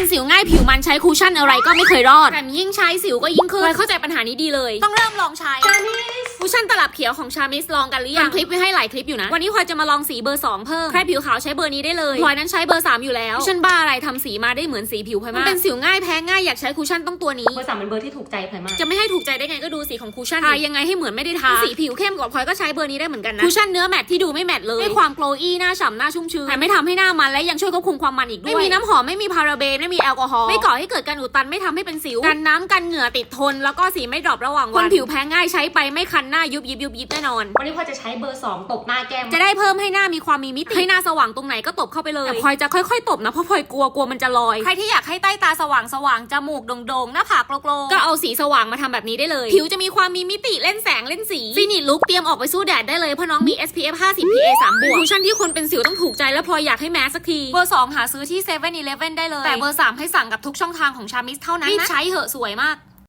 เป็นสิวง่ายผิวมันใช้คูชั่นอะไรก็ไม่เคยรอดแถมยิ่งใช้สิวก็ยิ่งขึ้นพลอยเข้าใจปัญหานี้ดีเลย ต้องเริ่มลองใช้คู ชั่นตลับเขียวของชามิสลองกันหรือยังทำคลิปไว้ให้หลายคลิปอยู่นะ วันนี้พลอยจะมาลองสีเบอร์ 2 เพิ่ม ใครผิวขาวใช้เบอร์นี้ได้เลยพลอยนั้นใช้เบอร์ 3 อยู่แล้วคูชั่นบ้าอะไรทำสีมาได้เหมือนสีผิวพลอยมากมันเป็นสิวง่ายแพ้ง่ายอยากใช้คูชั่นต้องตัวนี้เบอร์สามเป็นเบอร์ที่ถูกใจพลอยมากจะไม่ให้ถูกใจได้ไงก็ดูสีของคูชั่นทายังไงให้เหมือนไม่ได้ทาสีผิวเข้มกว่าพลอยก็ใช้เบอร์นี้ได้เหมือนกันนะคูชั่นเนื้อแมตที่ดูไม่แมตเลยให้ความโกลอี้หน้าฉ่ำหน้าชุ่มชื้นแต่ไม่ทำให้หน้ามันและยังช่วยควบคุมความมันอีกด้วยไม่มีน้ำหอมไม่มีพาราเบนไม่มีแอลกอฮอล์ไม่ก่อให้เกิดการอุดตันไม่ทำให้เป็นสิวกันน้ำกันเหงื่อติดทน แล้วก็สีไม่ดรอประหว่างวันคนผิวแพ้ง่ายใช้ไปไม่คันหน้ายุบยิบยุบยิบแน่นอน วันนี้พลอยจะใช้เบอร์สองตบหน้าแก้ม จะได้เพิ่มให้หน้ามีความมีมิติ ให้หน้าสว่างตรงไหนก็ตบเข้าไปเลย แต่พลอยจะค่อยๆ ตบนะ เพราะพลอยกลัวกลัวมันจะลอย ใครที่อยากให้ใต้ตาสว่างสว่างจมูกโด่งๆ หน้าผากโกลๆก็เอาสีสว่างมาทำแบบนี้ได้เลย ผิวจะมีความมีมิติเล่นแสงเล่นสีฟินิชลุกเตรียมออกไปสู้แดดได้เลยเพราะน้องมี SPF 50 PA 3บวกคูชั่นที่คนเป็นสิวต้องถูกใจและพลอยอยากให้แมสสักทีเบอร์2หาซื้อที่7 e เ e ่ e อได้เลยแต่เบอร์3ให้สั่งกับทุกช่องทางของชามิสเท่านั้นนะรีบใช้เหอะสวยมาก